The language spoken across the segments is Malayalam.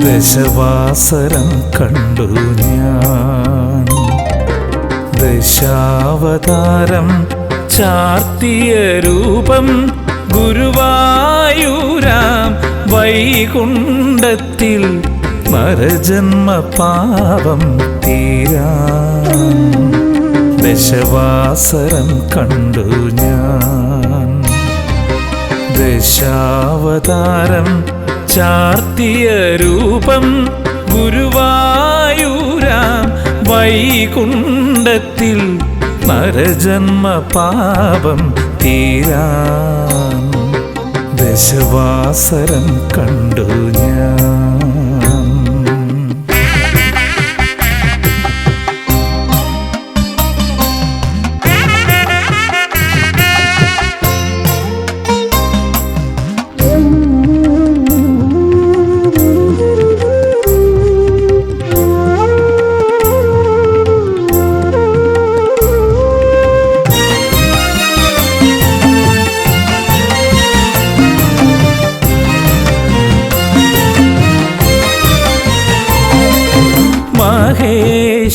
ദശവാസരം കണ്ടു ഞാൻ. ദശാവതാരം ചാർത്തിയ രൂപം ഗുരുവായൂരാം വൈകുണ്ഠത്തിൽ മരജന്മ പാപം തീരാ. ദശവാസരം കണ്ടു ഞാൻ. ദശാവതാരം ചാർത്തിയ രൂപം ഗുരുവായൂരാം വൈകുണ്ഠത്തിൽ നരജന്മ പാപം തീരാൻ ദശവാസരം കണ്ടു ഞാൻ.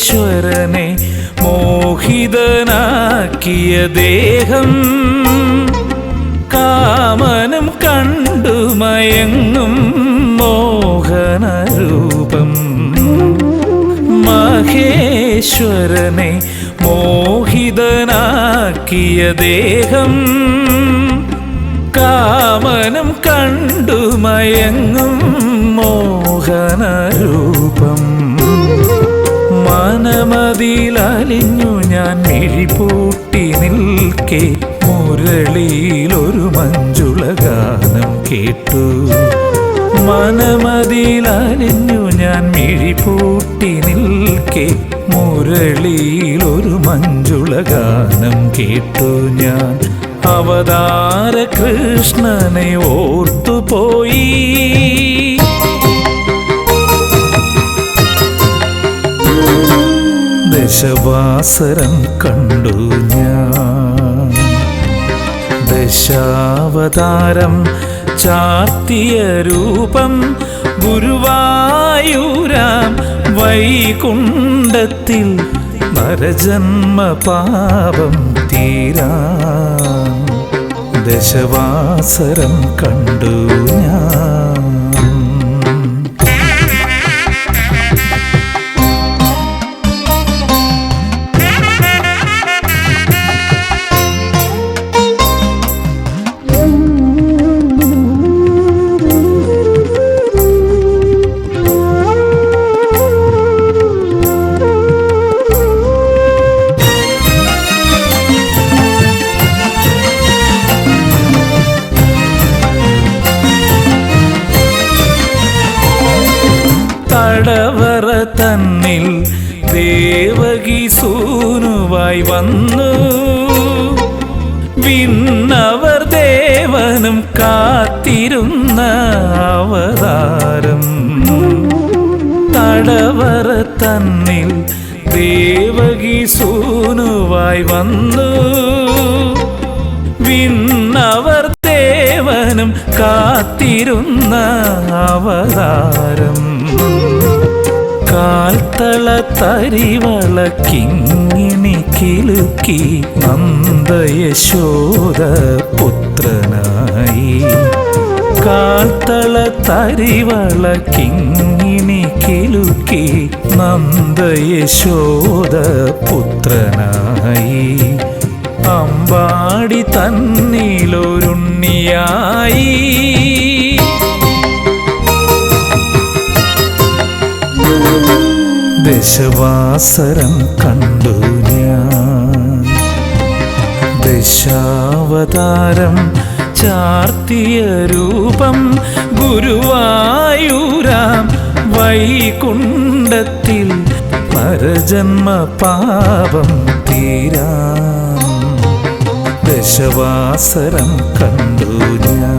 മഹേശ്വരനെ മോഹിതനാക്കിയ ദേഹം കാമനം കണ്ടു മയങ്ങും മോഹനരൂപം. മഹേശ്വരനെ മോഹിതനാക്കിയ ദേഹം കാമനം കണ്ടു മയങ്ങും മോഹനരൂപം മനമതിലലിഞ്ഞു ഞാൻ മിഴിപൂട്ടി നിൽക്കെ. മുരളിയിലൊരു മഞ്ജുള ഗാനം കേട്ടു. മനമതിലലിഞ്ഞു ഞാൻ മിഴിപൂട്ടി നിൽക്കെ. മുരളിയിലൊരു മഞ്ജുള ഗാനം കേട്ടു ഞാൻ. അവതാര കൃഷ്ണനെ ഓർത്തുപോയി ദശവാസരം കണ്ടു ഞാൻ. ദശാവതാരം ചാർത്തിയ രൂപം ഗുരുവായൂരാം വൈകുണ്ഠത്തിൽ നരജന്മ പാപം തീരാ. ദശവാസരം കണ്ടു ഞാൻ. സൂനുവായി വന്നു. വിന്നവർ ദേവനും കാത്തിരുന്ന അവതാരം. തടവറ തന്നിൽ ദേവകി സൂനുവായി വന്നു. വിന്നവർ ദേവനും കാത്തിരുന്ന അവതാരം. കാൽത്തള തരിവള കിങ്ങിണി കിലുക്കി നന്ദയശോദ പുത്രനായി കാൽത്തള തരിവള കിങ്ങിണി കിലുക്കി നന്ദയശോദ പുത്രനായി അമ്പാടി തന്നിലൊരുണ്ണിയായി ദശവാസരം കണ്ടു ഞാൻ. ദശാവതാരം ചാർത്തിയ രൂപം ഗുരുവായൂരാം വൈകുണ്ഠത്തിൽ പരജന്മ പാപം തീരാ. ദശവാസരം കണ്ടു ഞാൻ.